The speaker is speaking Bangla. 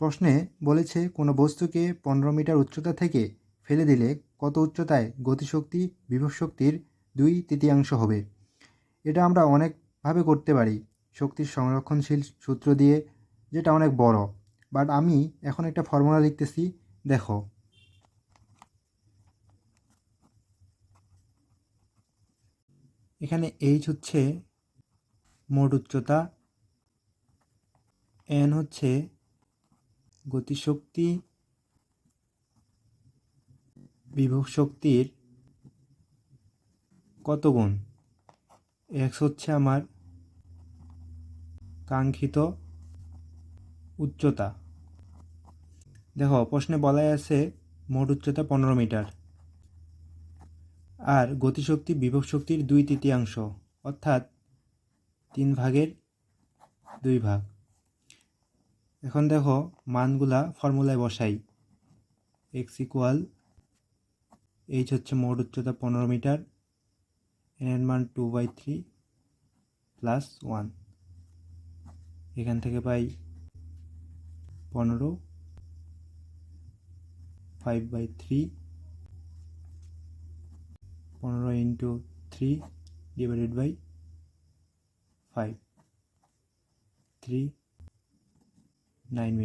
প্রশ্নে বলেছে, কোনো বস্তুকে পনেরো মিটার উচ্চতা থেকে ফেলে দিলে কত উচ্চতায় গতিশক্তি বিভব শক্তির দুই তৃতীয়াংশ হবে। এটা আমরা অনেকভাবে করতে পারি, শক্তির সংরক্ষণশীল সূত্র দিয়ে, যেটা অনেক বড়। বাট আমি এখন একটা ফর্মুলা লিখতেছি, দেখো। এখানে এইচ হচ্ছে মোট উচ্চতা এন হচ্ছে গতিশক্তি বিভব শক্তির কত গুণ? এক্স হচ্ছে আমার কাঙ্ক্ষিত উচ্চতা। দেখো, প্রশ্নে বলাই আছে মোট উচ্চতা পনেরো মিটার। আর গতিশক্তি বিভব শক্তির দুই তৃতীয়াংশ, অর্থাৎ তিন ভাগের দুই ভাগ। এখন দেখো মানগুলা ফর্মুলায় বসাই। এক্স ইকুয়াল এইচ হচ্ছে মোট উচ্চতা পনেরো মিটার এন এর মান two by three plus one এখান থেকে পাই পনেরো ফাইভ বাই থ্রি পনেরো into three divided by five three nine minutes.